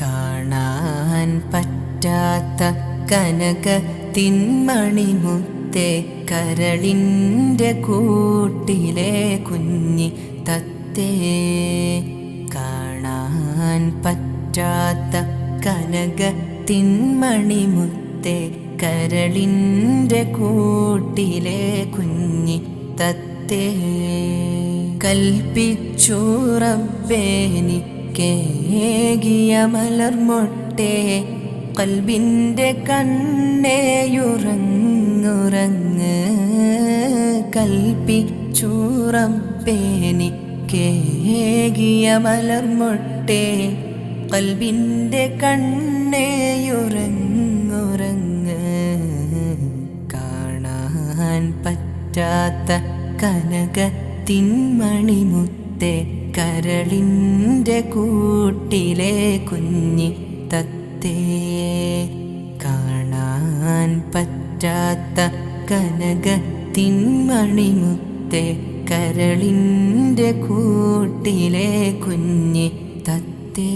കാണാൻ പറ്റാത്ത കനക തിന്മണിമുത്തെ കരളിന്റെ കൂട്ടിലെ കുഞ്ഞി തത്തേ. കാണാൻ പറ്റാത്ത കനക തിന്മണിമുത്തെ കരളിന്റെ കൂട്ടിലെ കുഞ്ഞി തത്തേ. കൽപ്പിച്ചു റബ്ബേനിക്കേകിയ മലർമൊട്ടേ കൽബിന്റെ കണ്ണേയുറങ്ങുറങ്ങ് കൽപ്പിച്ചു റബ്ബേനിക്കേകിയ മലർമൊട്ടേ കൽബിന്റെ കണ്ണേയുറങ്ങുറങ്ങ് കാണാൻ പറ്റാത്ത കനകത്തിൻ തിന്മണിമുത്തെ കരളിന്റെ കൂട്ടിലെ കുഞ്ഞിത്തേ കാണാൻ പറ്റാത്ത കനകത്തിൻമണിമുത്തെ കരളിന്റെ കൂട്ടിലെ കുഞ്ഞിത്തേ